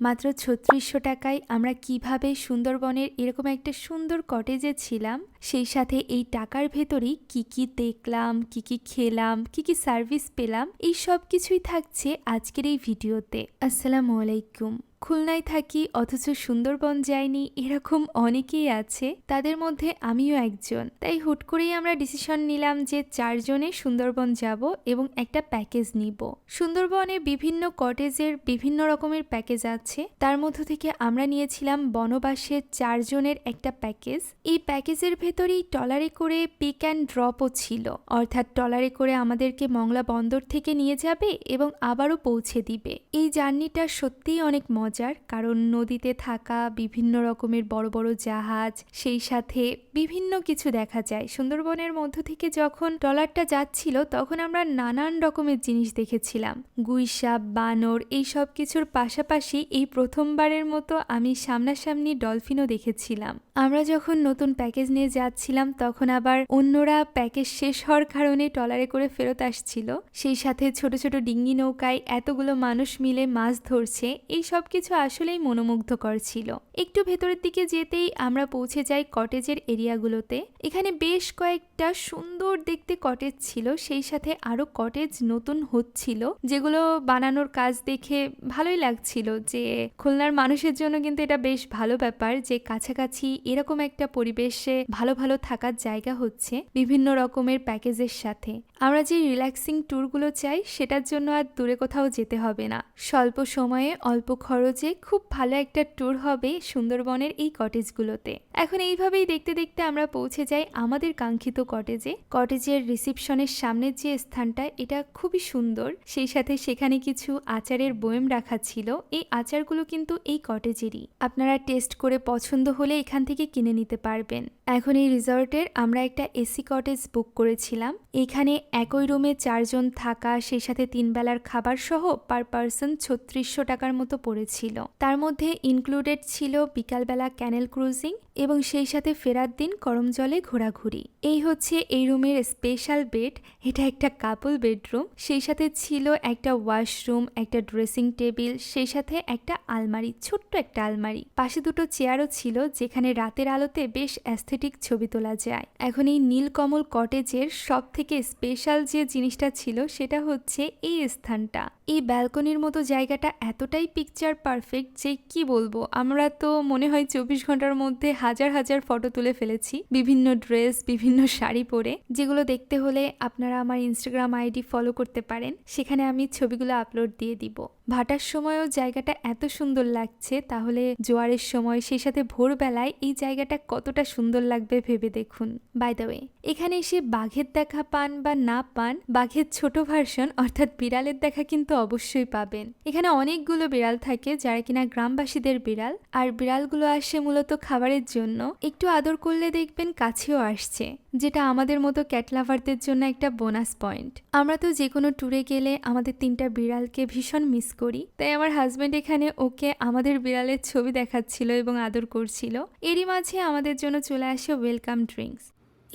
মাত্র ছত্রিশশো টাকায় আমরা কীভাবে সুন্দরবনের এরকম একটা সুন্দর কটেজে ছিলাম, সেই সাথে এই টাকার ভেতরেই কি কি দেখলাম, কি কি খেলাম, কি কি সার্ভিস পেলাম, এই সব কিছুই থাকছে আজকের এই ভিডিওতে। আসসালামু আলাইকুম। খুলনায় থাকি, অথচ সুন্দরবন যায়নি এরকম অনেকেই আছে, তাদের মধ্যে আমিও একজন। তাই হুট করেই আমরা ডিসিশন নিলাম যে চারজনে সুন্দরবন যাব এবং একটা প্যাকেজ নিব। সুন্দরবনে বিভিন্ন কটেজের বিভিন্ন রকমের প্যাকেজ আছে। তার মধ্য থেকে আমরা নিয়েছিলাম বনবাসের চারজনের একটা প্যাকেজ এই প্যাকেজের ভেতরেই টলারে করে পিক অ্যান্ড ড্রপও ছিল। অর্থাৎ টলারে করে আমাদেরকে মংলা বন্দর থেকে নিয়ে যাবে এবং আবারও পৌঁছে দিবে। এই জার্নিটা সত্যিই অনেক মজার কারণ নদীতে থাকা বিভিন্ন রকমের বড় বড় জাহাজ, সেই সাথে বিভিন্ন কিছু দেখা যায়। সুন্দরবনের মধ্য থেকে যখন ট্রলারটা যাচ্ছিল, তখন আমরা নানান রকমের জিনিস দেখেছিলাম। গুইসাপ, বানর, এই সব কিছুর পাশাপাশি এই প্রথমবারের মতো আমি সামনাসামনি ডলফিনও দেখেছিলাম। আমরা যখন নতুন প্যাকেজ নিয়ে যাচ্ছিলাম, তখন আবার অন্যরা প্যাকেজ শেষ হওয়ার কারণে ট্রলারে করে ফেরত আসছিল। সেই সাথে ছোট ছোট ডিঙ্গি নৌকায় এতগুলো মানুষ মিলে মাছ ধরছে। এই সব কিছু আসলেই মনোমুগ্ধকর ছিল। একটু ভেতরের দিকে যেতেই আমরা পৌঁছে যাই কটেজের এরিয়াগুলোতে। এখানে বেশ কয়েকটা সুন্দর দেখতে কটেজ ছিল, সেই সাথে আরও কটেজ নতুন হচ্ছিল, যেগুলো বানানোর কাজ দেখে ভালোই লাগছিল যে খুলনার মানুষের জন্য কিন্তু এটা বেশ ভালো ব্যাপার যে কাছাকাছি এরকম একটা পরিবেশে ভালো ভালো থাকার জায়গা হচ্ছে বিভিন্ন রকমের প্যাকেজের সাথে। আমরা যে রিল্যাক্সিং ট্যুরগুলো চাই, সেটার জন্য আর দূরে কোথাও যেতে হবে না। স্বল্প সময়ে অল্প খরচে খুব ভালো একটা ট্যুর হবে সুন্দরবনের এই কটেজগুলোতে এখন এইভাবেই দেখতে দেখতে আমরা পৌঁছে যাই আমাদের কাঙ্ক্ষিত কটেজে কটেজের রিসিপশনের সামনের যে স্থানটা, এটা খুবই সুন্দর। সেই সাথে সেখানে কিছু আচারের বয়েম রাখা ছিল। এই আচারগুলো কিন্তু এই কটেজেরই আপনারা টেস্ট করে পছন্দ হলে এখান থেকে কিনে নিতে পারবেন। এখন এই রিসর্টের আমরা একটা এসি কটেজ বুক করেছিলাম। এখানে একই রুমে চারজন থাকা, সেই সাথে তিন বেলার খাবার সহ পার পার্সন ছত্রিশশো টাকার মতো পড়েছিল তার মধ্যে ইনক্লুডেড ছিল বিকালবেলা ক্যানেল ক্রুজিং এবং সেই সাথে ফেরার দিন গরম জলে ঘোরাঘুরি। এই হচ্ছে এই রুমের স্পেশাল বেড এটা একটা কাপল বেডরুম সেই সাথে ছিল একটা ওয়াশরুম একটা ড্রেসিং টেবিল সেই সাথে একটা আলমারি, ছোট্ট একটা আলমারি। পাশে দুটো চেয়ারও ছিল, যেখানে রাতের আলোতে বেশ অ্যাস্থেটিক ছবি তোলা যায়। এখন এই নীলকমল কটেজের সব থেকে স্পেশাল যে জিনিসটা ছিল, সেটা হচ্ছে এই স্থানটা। এই ব্যালকনির মতো জায়গাটা এতটাই পিকচার পারফেক্ট যে কি বলব? আমরা তো মনে হয় চব্বিশ ঘণ্টার মধ্যে হাজার হাজার ফটো তুলে ফেলেছি। বিভিন্ন ড্রেস, বিভিন্ন শাড়ি পরে। যেগুলো দেখতে হলে আপনারা আমার ইনস্টাগ্রাম আইডি ফলো করতে পারেন। সেখানে আমি ছবিগুলো আপলোড দিয়ে দিব। ভাটার সময়ও জায়গাটা এত সুন্দর লাগছে, তাহলে জোয়ারের সময় সেই সাথে ভোরবেলায় এই জায়গাটা কতটা সুন্দর লাগবে ভেবে দেখুন। বাই দ্য ওয়ে এখানে এসে বাঘের দেখা পান বা না পান, বাঘের ছোট ভার্সন অর্থাৎ বিড়ালের দেখা কিন্তু অবশ্যই পাবেন। এখানে অনেকগুলো বিড়াল থাকে যারা কিনা গ্রামবাসীদের বিড়াল। আর বিড়ালগুলো আসে মূলত খাবারের জন্য একটু আদর করলে দেখবেন কাছেও আসছে, যেটা আমাদের মতো ক্যাটলাভারদের জন্য একটা বোনাস পয়েন্ট আমরা তো যে কোনো ট্যুরে গেলে আমাদের তিনটা বিড়ালকে ভীষণ মিস করি, তাই আমার হাজব্যান্ড এখানে ওকে আমাদের বিড়ালের ছবি দেখাচ্ছিল এবং আদর করছিল। এরই মাঝে আমাদের জন্য চলে আসে ওয়েলকাম ড্রিঙ্কস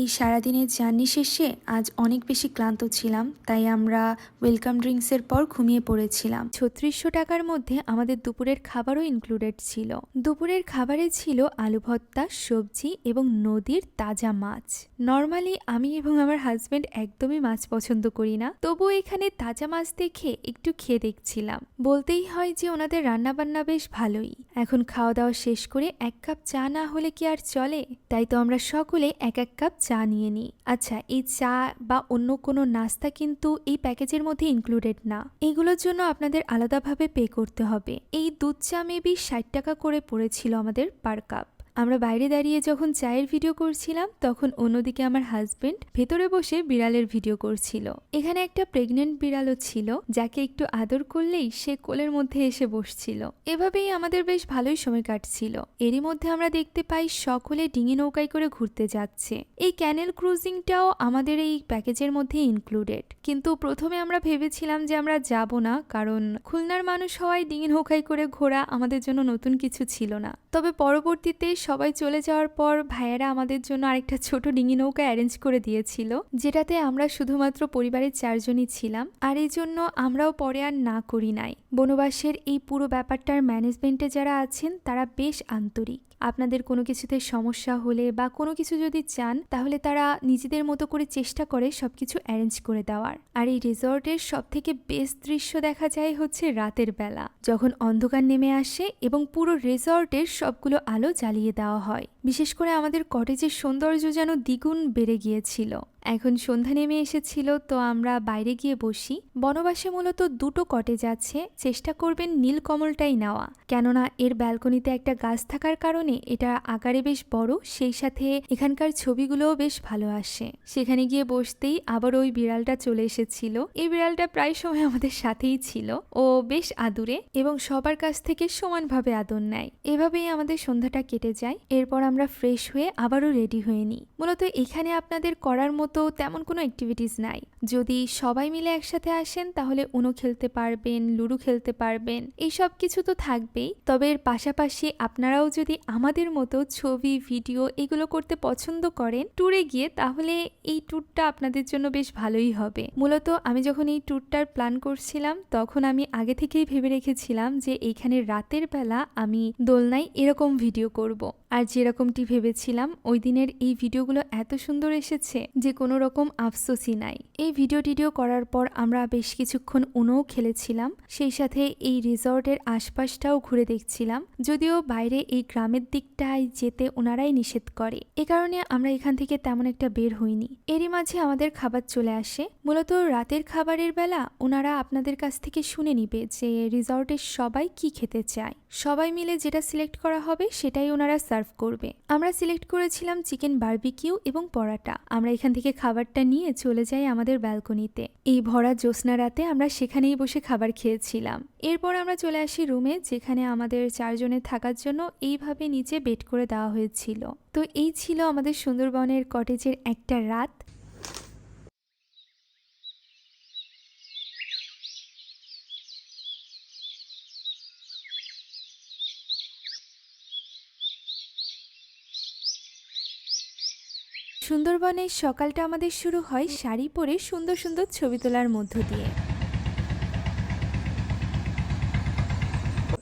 এই সারাদিনের জার্নি শেষে আজ অনেক বেশি ক্লান্ত ছিলাম, তাই আমরা ওয়েলকাম ড্রিঙ্কসের পর ঘুমিয়ে পড়েছিলাম। ছত্রিশশো টাকার মধ্যে আমাদের দুপুরের খাবারও ইনক্লুডেড ছিল। দুপুরের খাবারে ছিল আলু ভর্তা, সবজি এবং নদীর তাজা মাছ। নর্মালি আমি এবং আমার হাজবেন্ড একদমই মাছ পছন্দ করি না, তবুও এখানে তাজা মাছ দেখে একটু খেয়ে দেখছিলাম। বলতেই হয় যে ওনাদের রান্নাবান্না বেশ ভালোই। এখন খাওয়া দাওয়া শেষ করে এক কাপ চা না হলে কি আর চলে? তাই তো আমরা সকলে এক এক কাপ চা নিয়ে নিই। আচ্ছা এই চা বা অন্য কোনো নাস্তা কিন্তু এই প্যাকেজের মধ্যে ইনক্লুডেড না। এগুলোর জন্য আপনাদের আলাদাভাবে পে করতে হবে। এই দুধ চা মেবি ষাট টাকা করে পড়েছিল আমাদের পার কাপ আমরা বাইরে দাঁড়িয়ে যখন চায়ের ভিডিও করছিলাম, তখন অন্যদিকে আমার হাজবেন্ড ভেতরে বসে বিড়ালের ভিডিও করছিল। এখানে একটা প্রেগনেন্ট বিড়ালও ছিল, যাকে একটু আদর করলেই সে কোলের মধ্যে এসে বসছিল। এভাবেই আমাদের বেশ ভালোই সময় কাটছিল। এরই মধ্যে আমরা দেখতে পাই সকলে ডিঙি নৌকায় করে ঘুরতে যাচ্ছে। এই ক্যানেল ক্রুজিংটাও আমাদের এই প্যাকেজের মধ্যে ইনক্লুডেড কিন্তু প্রথমে আমরা ভেবেছিলাম যে আমরা যাব না, কারণ খুলনার মানুষ হওয়ায় ডিঙি নৌকায় করে ঘোরা আমাদের জন্য নতুন কিছু ছিল না। তবে পরবর্তীতে সবাই চলে যাওয়ার পর ভাইয়েরা আমাদের জন্য আরেকটা ছোট ডিঙি নৌকা অ্যারেঞ্জ করে দিয়েছিল, যেটাতে আমরা শুধুমাত্র পরিবারের চারজনই ছিলাম। আর এই জন্য আমরাও পরে আর না করি নাই। বনবাসের এই পুরো ব্যাপারটার ম্যানেজমেন্টে যারা আছেন, তারা বেশ আন্তরিক। আপনাদের কোনো কিছুতে সমস্যা হলে বা কোনো কিছু যদি চান, তাহলে তারা নিজেদের মতো করে চেষ্টা করে সব কিছু অ্যারেঞ্জ করে দেওয়ার। আর এই রিসর্টের সব থেকে বেস্ট দৃশ্য দেখা যায় হচ্ছে রাতের বেলা, যখন অন্ধকার নেমে আসে এবং পুরো রিসর্টের সবগুলো আলো জ্বালিয়ে দেওয়া হয়। বিশেষ করে আমাদের কটেজের সৌন্দর্য যেন দ্বিগুণ বেড়ে গিয়েছিল। এখন সন্ধ্যা নেমে এসেছিল, তো আমরা বাইরে গিয়ে বসি। বনবাসে মূলত দুটো কটেজ আছে, চেষ্টা করবেন নীলকমলটাই নেওয়া। কেননা এর ব্যালকনিতে একটা গাছ থাকার কারণে এটা আকারে বেশ বড়, সেই সাথে এখানকার ছবিগুলোও বেশ ভালো আসে। সেখানে গিয়ে বসতেই আবার ওই বিড়ালটা চলে এসেছিল। এই বিড়ালটা প্রায় সময় আমাদের সাথেই ছিল। ও বেশ আদুরে এবং সবার কাছ থেকে সমানভাবে আদর নেয়। এভাবেই আমাদের সন্ধ্যাটা কেটে যায়। এরপর আমরা ফ্রেশ হয়ে আবারও রেডি হয়ে নিই। মূলত এখানে আপনাদের করার মতো তেমন কোনো অ্যাক্টিভিটিস নাই। যদি সবাই মিলে একসাথে আসেন, তাহলে উনো খেলতে পারবেন, লুডো খেলতে পারবেন এই সব কিছু তো থাকবেই। তবে এর পাশাপাশি আপনারাও যদি আমাদের মতো ছবি, ভিডিও এগুলো করতে পছন্দ করেন ট্যুরে গিয়ে তাহলে এই ট্যুরটা আপনাদের জন্য বেশ ভালোই হবে। মূলত আমি যখন এই ট্যুরটার প্ল্যান করছিলাম, তখন আমি আগে থেকেই ভেবে রেখেছিলাম যে এইখানে রাতের বেলা আমি দোলনায় এরকম ভিডিও করব। আর যেরকমটি ভেবেছিলাম, ওই দিনের এই ভিডিওগুলো এত সুন্দর এসেছে যে কোনো রকম আফসোসই নাই। এই ভিডিও টিডিও করার পর আমরা বেশ কিছুক্ষণ উনোও খেলেছিলাম, সেই সাথে এই রিসর্টের আশপাশটাও ঘুরে দেখছিলাম, যদিও বাইরে এই গ্রামের দিকটায় যেতে ওনারাই নিষেধ করে। এ কারণে আমরা এখান থেকে তেমন একটা বের হইনি। এরই মাঝে আমাদের খাবার চলে আসে। মূলত রাতের খাবারের বেলা ওনারা আপনাদের কাছ থেকে শুনে নিবে যে রিসর্টের সবাই কি খেতে চায়। সবাই মিলে যেটা সিলেক্ট করা হবে সেটাই ওনারা সার্ভ করবে। আমরা সিলেক্ট করেছিলাম চিকেন বারবিকিউ এবং পরাটা। আমরা এখান থেকে খাবারটা নিয়ে চলে যাই আমাদের ব্যালকনিতে। এই ভরা জ্যোৎস্না রাতে আমরা সেখানেই বসে খাবার খেয়েছিলাম। এরপর আমরা চলে আসি রুমে, যেখানে আমাদের চারজনের থাকার জন্য এইভাবে নিচে বেড করে দেওয়া হয়েছিল। তো এই ছিল আমাদের সুন্দরবনের কটেজের একটা রাত। সুন্দরবনের সকালটা আমাদের শুরু হয় শাড়ি পরে সুন্দর সুন্দর ছবি তোলার মধ্য দিয়ে।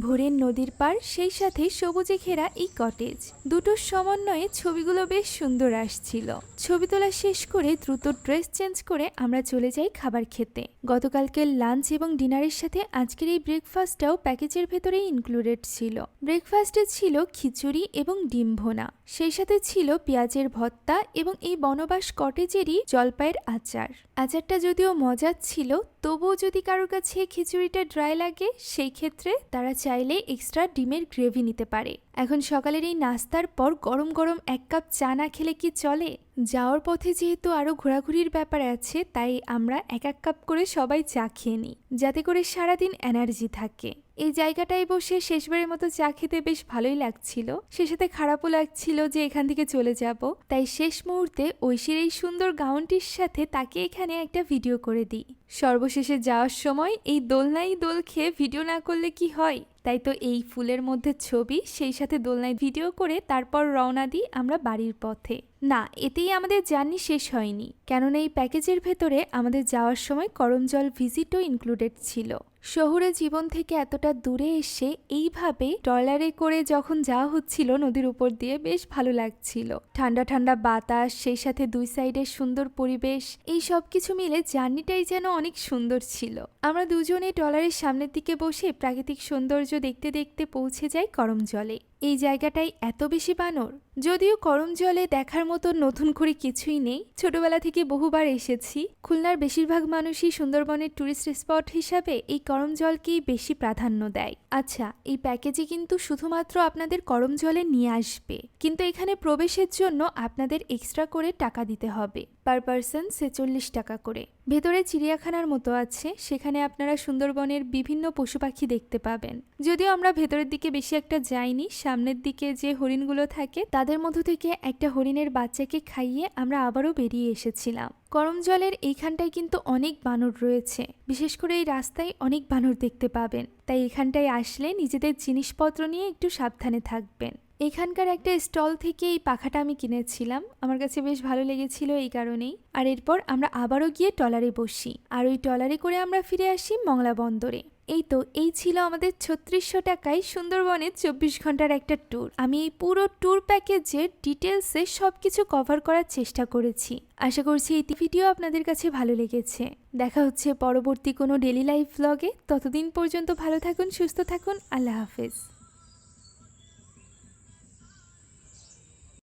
ভোরের নদীর পার, সেই সাথে সবুজে ঘেরা এই কটেজ দুটোর সমন্বয়ে ছবিগুলো বেশ সুন্দর আসছিল। ছবি তোলা শেষ করে দ্রুত ড্রেস চেঞ্জ করে আমরা চলে যাই খাবার খেতে। গতকালকের লাঞ্চ এবং ডিনারের সাথে আজকের এই ব্রেকফাস্টটাও প্যাকেজের ভেতরেই ইনক্লুডেড ছিল। ব্রেকফাস্টে ছিল খিচুড়ি এবং ডিম ভোনা। সেই সাথে ছিল পেঁয়াজের ভত্তা এবং এই বনবাস কটেজেরই জলপাইয়ের আচার। আচারটা যদিও মজার ছিল, তবুও যদি কারোর কাছে খিচুড়িটা ড্রাই লাগে, সেই ক্ষেত্রে তারা চাইলে এক্সট্রা ডিমের গ্রেভি নিতে পারে। এখন সকালের এই নাস্তার পর গরম গরম এক কাপ চা না খেলে কি চলে? যাওয়ার পথে যেহেতু আরও ঘোরাঘুরির ব্যাপার আছে, তাই আমরা এক এক কাপ করে সবাই চা খেয়ে নিই, যাতে করে সারাদিন এনার্জি থাকে। এই জায়গাটায় বসে শেষবারের মতো চা খেতে বেশ ভালোই লাগছিল। সে সাথে খারাপও লাগছিল যে এখান থেকে চলে যাব। তাই শেষ মুহূর্তে ঐশীর এই সুন্দর গাউনটির সাথে তাকে এখানে একটা ভিডিও করে দিই। সর্বশেষে যাওয়ার সময় এই দোলনাই দোল খেয়ে ভিডিও না করলে কি হয়? তাই তো এই ফুলের মধ্যে ছবি, সেই সাথে দোলনায় ভিডিও করে তারপর রওনা দিই আমরা বাড়ির পথে। না, এতেই আমাদের জার্নি শেষ হয়নি। কেননা এই প্যাকেজের ভেতরে আমাদের যাওয়ার সময় করমজল ভিজিটও ইনক্লুডেড ছিল। শহুরে জীবন থেকে এতটা দূরে এসে এইভাবে ট্রলারে করে যখন যাওয়া হচ্ছিল নদীর উপর দিয়ে বেশ ভালো লাগছিল। ঠান্ডা ঠান্ডা বাতাস, সেই সাথে দুই সাইডের সুন্দর পরিবেশ, এই সব কিছু মিলে জার্নিটাই যেন অনেক সুন্দর ছিল। আমরা দুজনে ট্রলারের সামনের দিকে বসে প্রাকৃতিক সৌন্দর্য দেখতে দেখতে পৌঁছে যাই করম জলে। এই জায়গাটাই এত বেশি বানর? যদিও করম জলে দেখার মতো নতুন করে কিছুই নেই। ছোটবেলা থেকে বহুবার এসেছি। খুলনার বেশিরভাগ মানুষই সুন্দরবনের টুরিস্ট স্পট হিসাবে এই করম জলকেই বেশি প্রাধান্য দেয়। আচ্ছা এই প্যাকেজে কিন্তু শুধুমাত্র আপনাদের করম জলে নিয়ে আসবে। কিন্তু এখানে প্রবেশের জন্য আপনাদের এক্সট্রা করে টাকা দিতে হবে। পার পার্সন ছেচল্লিশ টাকা করে। ভেতরে চিড়িয়াখানার মতো আছে, সেখানে আপনারা সুন্দরবনের বিভিন্ন পশু পাখি দেখতে পাবেন। যদিও আমরা ভেতরের দিকে বেশি একটা যাইনি, সামনের দিকে যে হরিণগুলো থাকে, তাদের মধ্য থেকে একটা হরিণের বাচ্চাকে খাইয়ে আমরা আবারও বেরিয়ে এসেছিলাম। গরম জলের এইখানটায় কিন্তু অনেক বানর রয়েছে। বিশেষ করে এই রাস্তায় অনেক বানর দেখতে পাবেন। তাই এখানটায় আসলে নিজেদের জিনিসপত্র নিয়ে একটু সাবধানে থাকবেন। এখানকার একটা স্টল থেকে এই পাখাটা আমি কিনেছিলাম। আমার কাছে বেশ ভালো লেগেছিল এই কারণেই। আর এরপর আমরা আবারও গিয়ে টলারে বসি। আর ওই টলারে করে আমরা ফিরে আসি মংলা বন্দরে। এই তো, এই ছিল আমাদের ছত্রিশশো টাকায় সুন্দরবনের চব্বিশ ঘণ্টার একটা ট্যুর আমি এই পুরো ট্যুর প্যাকেজের ডিটেলসে সব কিছু কভার করার চেষ্টা করেছি। আশা করছি এই ভিডিও আপনাদের কাছে ভালো লেগেছে। দেখা হচ্ছে পরবর্তী কোনো ডেলি লাইফ ব্লগে ততদিন পর্যন্ত ভালো থাকুন, সুস্থ থাকুন। আল্লাহ হাফেজ।